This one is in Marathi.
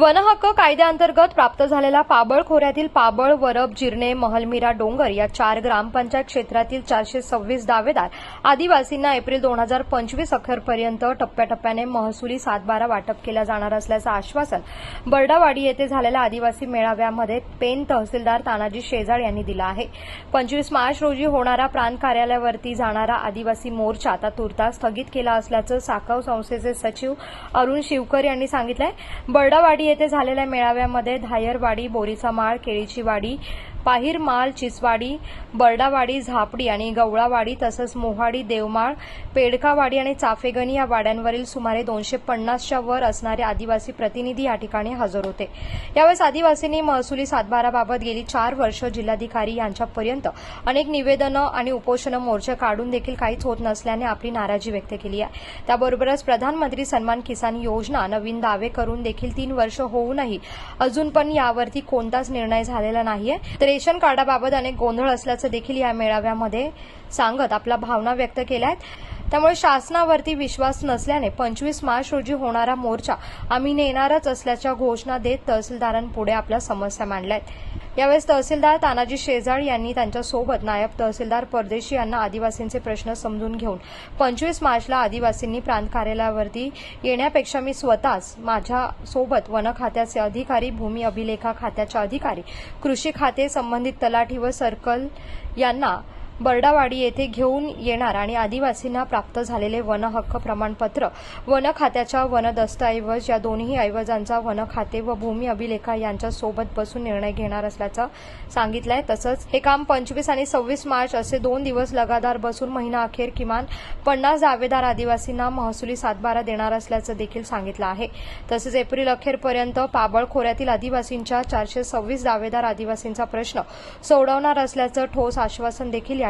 वनहक्क कायद्याअंतर्गत प्राप्त झालेला पाबळ खोऱ्यातील पाबळ वरब जिरणे महलमीरा डोंगर या चार ग्रामपंचायत क्षेत्रातील चारशे सव्वीस दावेदार आदिवासींना एप्रिल दोन हजार पंचवीस अखेरपर्यंत टप्प्याटप्प्याने महसुली सातबारा वाटप केला जाणार असल्याचं आश्वासन बर्डावाडी येथे झालेल्या आदिवासी मेळाव्यामध्ये पेन तहसीलदार तानाजी शेजाळ यांनी दिलं आहे. पंचवीस मार्च रोजी होणारा प्रांत कार्यालयावरती जाणारा आदिवासी मोर्चा आता तुर्तास स्थगित केला असल्याचं साखव संस्थेचे सचिव अरुण शिवकर यांनी सांगितलंय. बर्डावाडी येथे झालेल्या मेळाव्यामध्ये धायरवाडी बोरीचा माळ केळीची वाडी पाहिरमाल चिसवाडी बर्डावाडी झापडी आणि गवळावाडी तसंच मोहाडी देवमाळ पेडकावाडी आणि चाफेगणी या वाड्यांवरील सुमारे दोनशे पन्नासच्या वर असणारे आदिवासी प्रतिनिधी या ठिकाणी हजर होते. यावेळेस आदिवासींनी महसुली सातबाराबाबत गेली चार वर्ष जिल्हाधिकारी यांच्यापर्यंत अनेक निवेदनं आणि उपोषणं मोर्चे काढून देखील काहीच होत नसल्याने आपली नाराजी व्यक्त केली आहे. त्याबरोबरच प्रधानमंत्री सन्मान किसान योजना नवीन दावे करून देखील तीन वर्ष होऊनही अजून पण यावरती कोणताच निर्णय झालेला नाहीये. तर रेशन कार्डाबाबत अनेक गोंधळ असल्याचं देखील या मेळाव्यामध्ये सांगत आपल्या भावना व्यक्त केल्या आहेत त्यामुळे शासनावरती विश्वास नसल्याने पंचवीस मार्च रोजी होणारा मोर्चा आम्ही नेणारच असल्याच्या घोषणा देत तहसीलदारांपुढे आपल्या समस्या मांडल्या आहेत यावेळेस तहसीलदार तानाजी शेजाळ यांनी त्यांच्यासोबत नायब तहसीलदार परदेशी यांना आदिवासींचे प्रश्न समजून घेऊन पंचवीस मार्चला आदिवासींनी प्रांत कार्यालयावरती येण्यापेक्षा मी स्वतःच माझ्यासोबत वन खात्याचे अधिकारी भूमी अभिलेखा खात्याचे अधिकारी कृषी खाते संबंधित तलाठी व सर्कल यांना बर्डावाडी येथे घेऊन येणार आणि आदिवासींना प्राप्त झालेले वन हक्क प्रमाणपत्र वन खात्याच्या वन दस्तऐवज या दोन्ही ऐवजांचा वन खाते व भूमी अभिलेखा यांच्या सोबत बसून निर्णय घेणार असल्याचं सांगितलंय. तसंच हे काम पंचवीस आणि सव्वीस मार्च असे दोन दिवस लगातार बसून महिना अखेर किमान पन्नास दावेदार आदिवासींना महसुली सातबारा देणार असल्याचं देखील सांगितलं आहे. तसेच एप्रिल अखेरपर्यंत पाबळ खोऱ्यातील आदिवासींच्या चारशे सव्वीस दावेदार आदिवासींचा प्रश्न सोडवणार असल्याचं ठोस आश्वासन देखील या